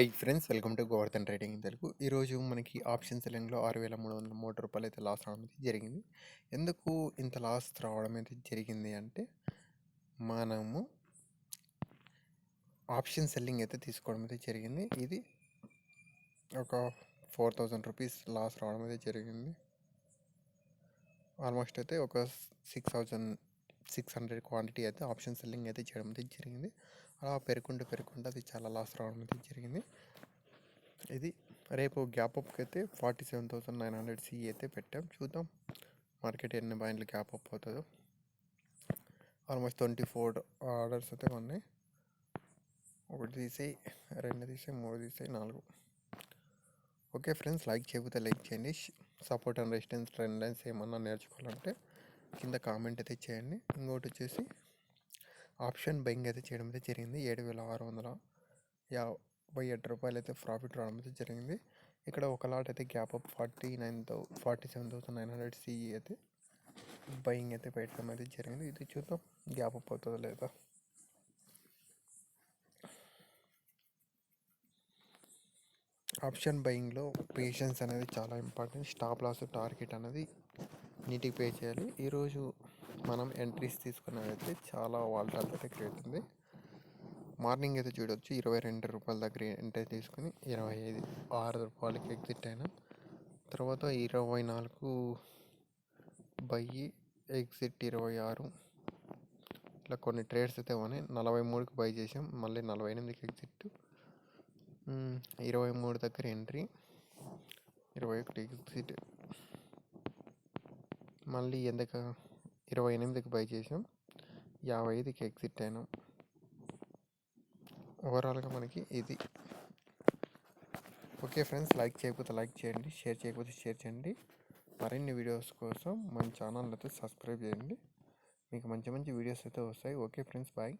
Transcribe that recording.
Hi friends welcome to Govardhan trading Telugu ఈరోజు మనకి option సెల్లింగ్లో ఆరు వేల మూడు వందల మూడు రూపాయలు అయితే లాస్ రావడం అయితే జరిగింది. ఎందుకు ఇంత లాస్ రావడం అయితే జరిగింది అంటే మనము ఆప్షన్ సెల్లింగ్ అయితే తీసుకోవడం అయితే జరిగింది. ఇది ఒక ఫోర్ థౌజండ్ రూపీస్ లాస్ రావడం అయితే జరిగింది. ఆల్మోస్ట్ అయితే ఒక six thousand six hundred quantity అయితే ఆప్షన్ సెల్లింగ్ అయితే చేయడం అయితే జరిగింది. అలా పెరుగుకుంటూ పెరుగుకుంటూ అది చాలా లాస్ రావడం అయితే జరిగింది. ఇది రేపు గ్యాప్ అప్కి అయితే forty seven thousand nine hundred C అయితే పెట్టాం. చూద్దాం మార్కెట్ ఎన్ని పాయింట్లు గ్యాప్ అప్ అవుతుందో. ఆల్మోస్ట్ ట్వంటీ ఫోర్ ఆర్డర్స్ అయితే ఉన్నాయి. ఒకటి తీసేయి రెండు తీసేయి మూడు తీసేయి నాలుగు. ఓకే ఫ్రెండ్స్ లైక్ చేయకపోతే లైక్ చేయండి. Support and resistance trend lines ఏమన్నా నేర్చుకోవాలంటే కింద కామెంట్ అయితే చేయండి. ఇంకోటి వచ్చేసి ఆప్షన్ బయింగ్ అయితే చేయడం అయితే జరిగింది. ఏడు వేల ఆరు వందల యాభై ఏడు రూపాయలు అయితే ప్రాఫిట్ రావడం అయితే జరిగింది. ఇక్కడ ఒక లాట్ అయితే gap up forty nine thou forty seven thousand nine hundred C E అయితే బయింగ్ అయితే పెట్టడం అయితే జరిగింది. ఇది చూద్దాం గ్యాప్ అప్ అవుతుందో లేదా? ఆప్షన్ బయింగ్లో పేషెన్స్ అనేది చాలా ఇంపార్టెంట్. స్టాప్ లాస్ టార్గెట్ అనేది నీటికి పే చేయాలి. ఈరోజు మనం ఎంట్రీస్ తీసుకున్నదైతే చాలా వాల్టాల్ అయితే క్రియేట్ ఉంది. మార్నింగ్ అయితే చూడవచ్చు ఇరవై రెండు రూపాయల దగ్గర ఎంట్రీ తీసుకుని ఇరవై ఐదు ఆరు రూపాయలకి ఎగ్జిట్ అయినా. తర్వాత ఇరవై నాలుగు బయ్యి ఎగ్జిట్ ఇరవై ఆరు. ఇట్లా కొన్ని ట్రేడ్స్ అయితే ఉన్నాయి. నలభై మూడుకి బై చేసాం. మళ్ళీ నలభై ఎనిమిదికి ఎగ్జిట్ ఇరవై మూడు దగ్గర ఎంట్రీ ఇరవై ఒకటి ఎగ్జిట్ మళ్ళీ ఎందుకు ఇరవై ఎనిమిదికి బై చేసాం యాభై ఐదుకి ఎగ్జిట్ అయినాం. ఓవరాల్గా మనకి ఇది. ఓకే ఫ్రెండ్స్ లైక్ చేయకపోతే లైక్ చేయండి షేర్ చేయకపోతే షేర్ చేయండి. మరిన్ని వీడియోస్ కోసం మన ఛానల్ అయితే సబ్స్క్రైబ్ చేయండి. మీకు మంచి మంచి వీడియోస్ అయితే వస్తాయి. Okay friends bye.